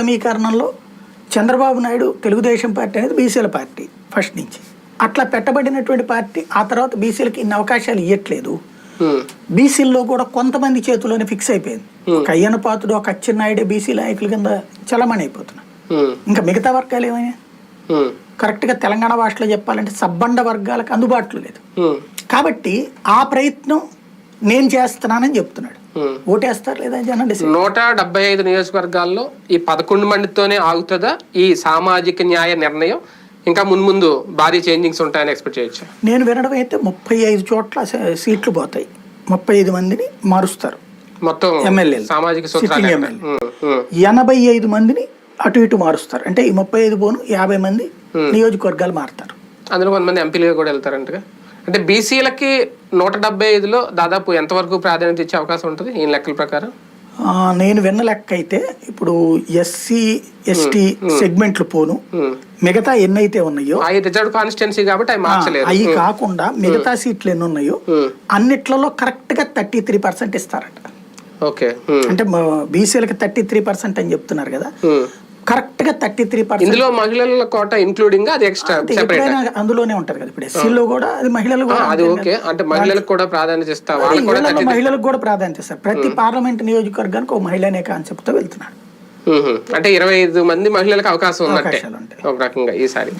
సమీకరణంలో చంద్రబాబు నాయుడు తెలుగుదేశం పార్టీ అనేది బీసీల పార్టీ ఫస్ట్ నుంచి. అట్లా పెట్టబడినటువంటి పార్టీ ఆ తర్వాత బీసీలకి ఇన్ని అవకాశాలు ఇవ్వట్లేదు బీసీల్లో కూడా కొంతమంది చేతిలోనే ఫిక్స్ అయిపోయింది. ఒక అయ్యన పాత్రుడు ఒక అచ్చెన్నాయుడు బీసీ నాయకుల కింద చలమణి అయిపోతున్నారు ఇంకా మిగతా వర్గాలు ఏమైనా? కరెక్ట్గా తెలంగాణ భాషలో చెప్పాలంటే సబ్బండ వర్గాలకు అందుబాటులో లేదు. కాబట్టి ఆ ప్రయత్నం నేను చేస్తున్నానని చెప్తున్నాడు. ఓటేస్తారు లేదా జనం నూట డెబ్బై ఐదు నియోజకవర్గాల్లో ఈ పదకొండు మందితోనే ఆగుతుందా? ఈ సామాజిక న్యాయ నిర్ణయం? ఇంకా మున్ముందు భారీ చేంజింగ్స్ ఉంటాయని ఎక్స్పెక్ట్ చేయొచ్చు? నేను వినడం అయితే ముప్పై ఐదు చోట్ల సీట్లు పోతాయి. ముప్పై ఐదు మందిని మారుస్తారు. మొత్తం. సామాజిక ఎమ్మెల్యే. ఉమ్, ఎనభై ఐదు మందిని అటు ఇటు మారుస్తారు. అంటే ఈ ముప్పై ఐదు పోను యాభై మంది నియోజకవర్గాలు మారుతారు. అందులో కొంతమంది ఎంపీలుగా కూడా వెళ్తారంటగా? అంటే బీసీలకి నూట డెబ్బై ఐదులో దాదాపు ఎంతవరకు ప్రాధాన్యత ఇచ్చే అవకాశం ఉంటుంది? ఈ లెక్కల ప్రకారం? నేను విన్న లెక్క అయితే ఇప్పుడు ఎస్సీ ఎస్టీ సెగ్మెంట్లు పోను. మిగతా ఎన్నైతే ఉన్నాయో అవి రిజర్వ్ కాన్స్టిట్యున్సీ కాబట్టి అవి కాకుండా మిగతా సీట్లు ఎన్ని ఉన్నాయో అన్నిట్లలో కరెక్ట్గా థర్టీ త్రీ పర్సెంట్ ఇస్తారట. ఓకే. అంటే బీసీలకి థర్టీ త్రీ పర్సెంట్ అని చెప్తున్నారు కదా. కరెక్ట్గా థర్టీ త్రీ పర్సెంట్ ఇందులో మహిళల కోట ఇంక్లూడింగ్ అది ఎక్స్ట్రా అందులోనే ఉంటారు కదా. ఇప్పుడు ఎస్సీలో కూడా అది మహిళలు కూడా అది ఓకే. అంటే మహిళలకు కూడా ప్రాధాన్యత ఇస్తా వాళ్ళు కూడా వీళ్ళలో మహిళలకు కూడా ప్రాధాన్యత ఇస్తారు. ప్రతి పార్లమెంట్ నియోజకవర్గానికి ఒక మహిళ అనే కాన్సెప్ట్తో వెళ్తున్నాడు. అంటే ఇరవై ఐదు మంది మహిళలకు అవకాశం ఉన్నట్టే. ఒక రకంగా ఈసారి.